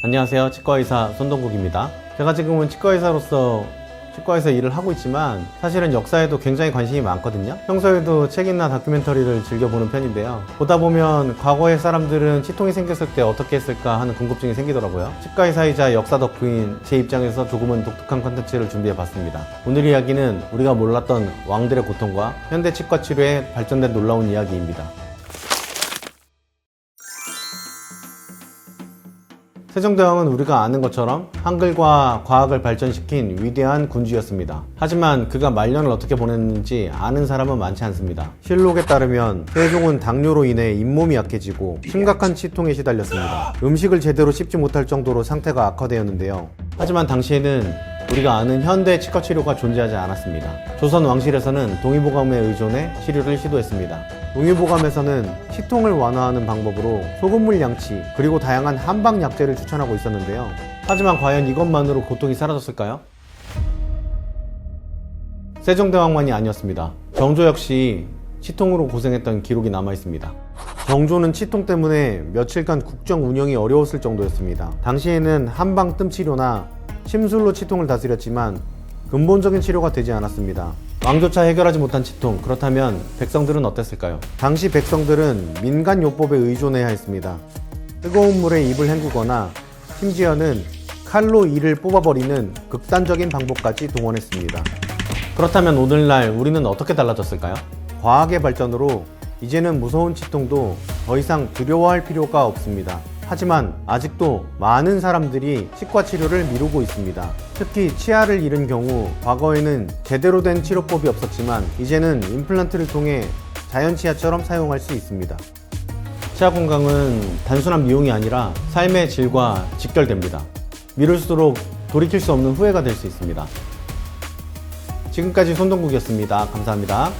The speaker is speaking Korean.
안녕하세요. 치과의사 손동국입니다. 제가 지금은 치과의사로서 치과에서 일을 하고 있지만 사실은 역사에도 굉장히 관심이 많거든요. 평소에도 책이나 다큐멘터리를 즐겨보는 편인데요. 보다 보면 과거의 사람들은 치통이 생겼을 때 어떻게 했을까 하는 궁금증이 생기더라고요. 치과의사이자 역사 덕후인 제 입장에서 조금은 독특한 컨텐츠를 준비해봤습니다. 오늘 이야기는 우리가 몰랐던 왕들의 고통과 현대 치과 치료에 발전된 놀라운 이야기입니다. 세종대왕은 우리가 아는 것처럼 한글과 과학을 발전시킨 위대한 군주였습니다. 하지만 그가 말년을 어떻게 보냈는지 아는 사람은 많지 않습니다. 실록에 따르면 세종은 당뇨로 인해 잇몸이 약해지고 심각한 치통에 시달렸습니다. 음식을 제대로 씹지 못할 정도로 상태가 악화되었는데요. 하지만 당시에는 우리가 아는 현대 치과 치료가 존재하지 않았습니다. 조선 왕실에서는 동의보감에 의존해 치료를 시도했습니다. 동의보감에서는 치통을 완화하는 방법으로 소금물 양치 그리고 다양한 한방 약제를 추천하고 있었는데요. 하지만 과연 이것만으로 고통이 사라졌을까요? 세종대왕만이 아니었습니다. 정조 역시 치통으로 고생했던 기록이 남아 있습니다. 정조는 치통 때문에 며칠간 국정 운영이 어려웠을 정도였습니다. 당시에는 한방 뜸 치료나 침술로 치통을 다스렸지만 근본적인 치료가 되지 않았습니다. 왕조차 해결하지 못한 치통, 그렇다면 백성들은 어땠을까요? 당시 백성들은 민간 요법에 의존해야 했습니다. 뜨거운 물에 입을 헹구거나 심지어는 칼로 이를 뽑아버리는 극단적인 방법까지 동원했습니다. 그렇다면 오늘날 우리는 어떻게 달라졌을까요? 과학의 발전으로 이제는 무서운 치통도 더 이상 두려워할 필요가 없습니다. 하지만 아직도 많은 사람들이 치과 치료를 미루고 있습니다. 특히 치아를 잃은 경우 과거에는 제대로 된 치료법이 없었지만 이제는 임플란트를 통해 자연 치아처럼 사용할 수 있습니다. 치아 건강은 단순한 미용이 아니라 삶의 질과 직결됩니다. 미룰수록 돌이킬 수 없는 후회가 될 수 있습니다. 지금까지 손동국이었습니다. 감사합니다.